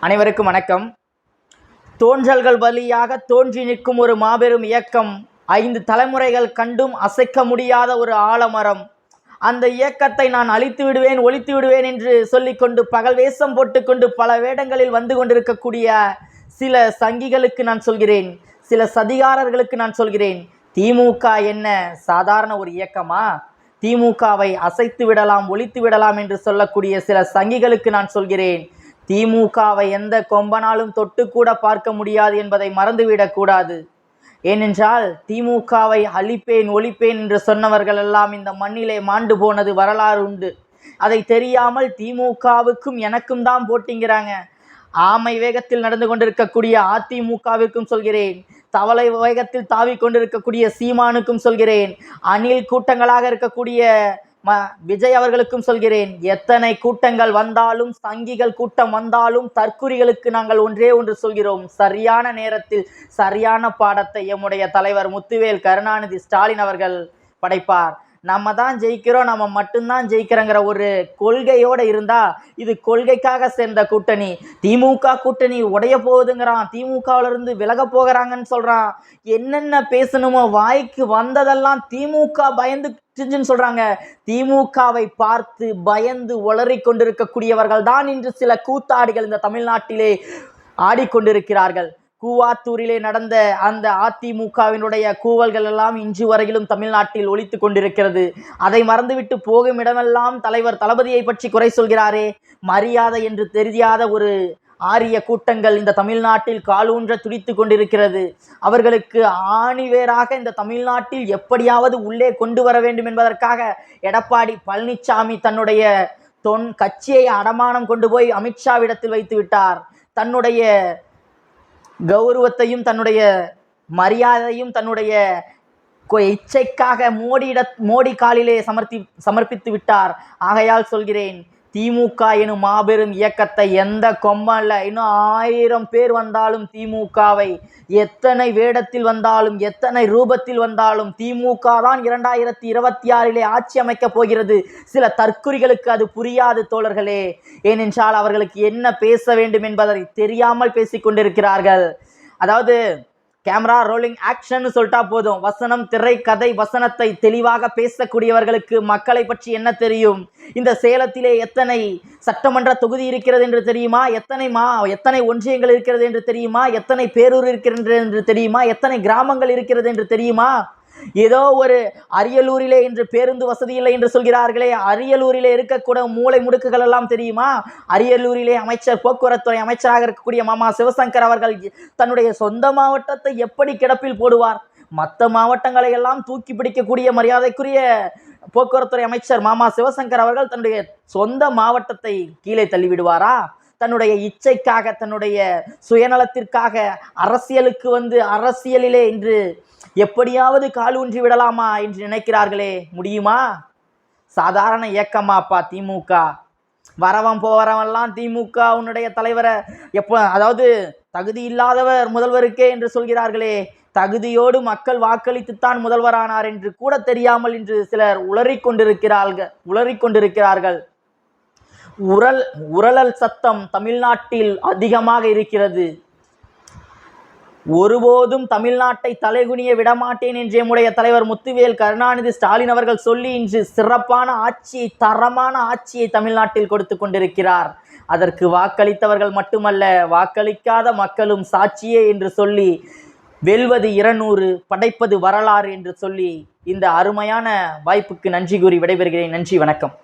அனைவருக்கும் வணக்கம். தோன்றல்கள் வழியாக தோன்றி நிற்கும் ஒரு மாபெரும் இயக்கம். ஐந்து தலைமுறைகள் கண்டும் அசைக்க முடியாத ஒரு ஆலமரம். அந்த இயக்கத்தை நான் அழித்து விடுவேன் ஒழித்து விடுவேன் என்று சொல்லிக்கொண்டு பகல் வேஷம் போட்டுக்கொண்டு பல வேடங்களில் வந்து கொண்டிருக்கக்கூடிய சில சங்கிகளுக்கு நான் சொல்கிறேன். சில சதிகாரர்களுக்கு நான் சொல்கிறேன். திமுக என்ன? சாதாரண ஒரு இயக்கமா? திமுகவை அசைத்து விடலாம் ஒழித்து விடலாம் என்று சொல்லக்கூடிய சில சங்கிகளுக்கு நான் சொல்கிறேன். திமுகவை எந்த கொம்பனாலும் தொட்டு கூட பார்க்க முடியாது என்பதை மறந்துவிடக்கூடாது ஏனென்றால் திமுகவை அழிப்பேன் ஒழிப்பேன் என்று சொன்னவர்கள் எல்லாம் இந்த மண்ணிலே மாண்டு போனது வரலாறு உண்டு. அதை தெரியாமல் திமுகவுக்கும் எனக்கும் தான் போட்டிங்கிறாங்க. ஆமை வேகத்தில் நடந்து கொண்டிருக்கக்கூடிய அதிமுகவிற்கும் சொல்கிறேன். தவளை வேகத்தில் தாவி கொண்டிருக்கக்கூடிய சீமானுக்கும் சொல்கிறேன். அணில் கூட்டங்களாக இருக்கக்கூடிய விஜய் அவர்களுக்கும் சொல்கிறேன் எத்தனை கூட்டங்கள் வந்தாலும் சங்கிகள் கூட்டம் வந்தாலும் தற்குறிகளுக்கு நாங்கள் ஒன்றே ஒன்று சொல்கிறோம். சரியான நேரத்தில் சரியான பாடத்தை எம்முடைய தலைவர் முத்துவேல் கருணாநிதி ஸ்டாலின் அவர்கள் படைப்பார். நம்ம தான் ஜெயிக்கிறோம் நம்ம மட்டும்தான் ஜெயிக்கிறோங்கிற ஒரு கொள்கையோடு இருந்தால் இது கொள்கைக்காக சேர்ந்த கூட்டணி. திமுக கூட்டணி உடைய போகுதுங்கிறான். திமுகவிலிருந்து விலக போகிறாங்கன்னு சொல்கிறான் என்னென்ன பேசணுமோ வாய்க்கு வந்ததெல்லாம் திமுக பயந்து சொல்றாங்க. திமுகவை பார்த்து பயந்து உளறி கொண்டிருக்கக்கூடியவர்கள் தான் இன்று சில கூத்தாடிகள் இந்த தமிழ்நாட்டிலே ஆடிக்கொண்டிருக்கிறார்கள். கூவாத்தூரிலே நடந்த அந்த அதிமுகவினுடைய கூவல்கள் எல்லாம் இன்று வரையிலும் தமிழ்நாட்டில் ஒழித்து கொண்டிருக்கிறது. அதை மறந்துவிட்டு போகும் இடமெல்லாம் தலைவர் தளபதியை பற்றி குறை சொல்கிறாரே. மரியாதை என்று தெரியாத ஒரு ஆரிய கூட்டங்கள் இந்த தமிழ்நாட்டில் காலூன்ற துடித்து கொண்டிருக்கிறது. அவர்களுக்கு ஆணிவேராக இந்த தமிழ்நாட்டில் எப்படியாவது உள்ளே கொண்டு வர வேண்டும் என்பதற்காக எடப்பாடி பழனிசாமி தன்னுடைய தொன் கட்சியை அடமானம் கொண்டு போய் அமித்ஷாவிடத்தில் வைத்து விட்டார். தன்னுடைய கௌரவத்தையும் தன்னுடைய மரியாதையும் தன்னுடைய இச்சைக்காக மோடியிட மோடி காலிலே சமர்த்தி சமர்ப்பித்து விட்டார். ஆகையால் சொல்கிறேன் திமுக எனும் மாபெரும் இயக்கத்தை எந்த கொம்மல்ல இன்னும் ஆயிரம் பேர் வந்தாலும் திமுகவை. எத்தனை வேடத்தில் வந்தாலும் எத்தனை ரூபத்தில் வந்தாலும் திமுக தான் இரண்டாயிரத்தி இருபத்தி ஆறிலே ஆட்சி அமைக்கப் போகிறது. சில தற்குறிகளுக்கு அது புரியாது தோழர்களே. ஏனென்றால் அவர்களுக்கு என்ன பேச வேண்டும் என்பதை தெரியாமல் பேசிக் கொண்டிருக்கிறார்கள். அதாவது கேமரா ரோலிங் ஆக்ஷன் சொல்லிட்டா போதும். வசனம் திரைக்கதை வசனத்தை தெளிவாக பேசக்கூடியவர்களுக்கு மக்களை பற்றி என்ன தெரியும்? இந்த சேலத்திலே எத்தனை சட்டமன்ற தொகுதி இருக்கிறது என்று தெரியுமா? எத்தனை மா எத்தனை ஒன்றியங்கள் இருக்கிறது என்று தெரியுமா? எத்தனை பேரூர் இருக்கிறது என்று தெரியுமா? எத்தனை கிராமங்கள் இருக்கிறது என்று தெரியுமா? ஏதோ ஒரு அரியலூரிலே இன்று பேருந்து வசதி இல்லை என்று சொல்கிறார்களே அரியலூரிலே இருக்கக்கூட மூளை முடுக்குகள் எல்லாம் தெரியுமா? அரியலூரிலே அமைச்சர் போக்குவரத்துறை அமைச்சராக இருக்கக்கூடிய மாமா சிவசங்கர் அவர்கள் தன்னுடைய சொந்த மாவட்டத்தை எப்படி கிடப்பில் போடுவார்? மற்ற மாவட்டங்களை எல்லாம் தூக்கி பிடிக்கக்கூடிய மரியாதைக்குரிய போக்குவரத்துறை அமைச்சர் மாமா சிவசங்கர் அவர்கள் தன்னுடைய சொந்த மாவட்டத்தை கீழே தள்ளிவிடுவாரா? தன்னுடைய இச்சைக்காக தன்னுடைய சுயநலத்திற்காக அரசியலுக்கு வந்து அரசியலிலே இன்று எப்படியாவது கால் ஊன்றி விடலாமா என்று நினைக்கிறார்களே? முடியுமா? சாதாரண இயக்கமாப்பா திமுக? வரவன் போகிறவன்லாம் திமுக உன்னுடைய தலைவரை எப்போ அதாவது தகுதி இல்லாதவர் முதல்வருக்கே என்று சொல்கிறார்களே. தகுதியோடு மக்கள் வாக்களித்துத்தான் முதல்வரானார் என்று கூட தெரியாமல் இன்று சிலர் உளறிக்கொண்டிருக்கிறார்கள் உளறிக்கொண்டிருக்கிறார்கள். உரல் உரலல் சத்தம் தமிழ்நாட்டில் அதிகமாக இருக்கிறது. ஒருபோதும் தமிழ்நாட்டை தலைகுனிய விடமாட்டேன் என்று எம்முடைய தலைவர் முத்துவேல் கருணாநிதி ஸ்டாலின் அவர்கள் சொல்லி இன்று சிறப்பான ஆட்சியை தரமான ஆட்சியை தமிழ்நாட்டில் கொடுத்து கொண்டிருக்கிறார். அதற்கு வாக்களித்தவர்கள் மட்டுமல்ல வாக்களிக்காத மக்களும் சாட்சியே என்று சொல்லி வெல்வது இருநூறு படைப்பது வரலாறு என்று சொல்லி இந்த அருமையான வாய்ப்புக்கு நன்றி கூறி விடைபெறுகிறேன். நன்றி வணக்கம்.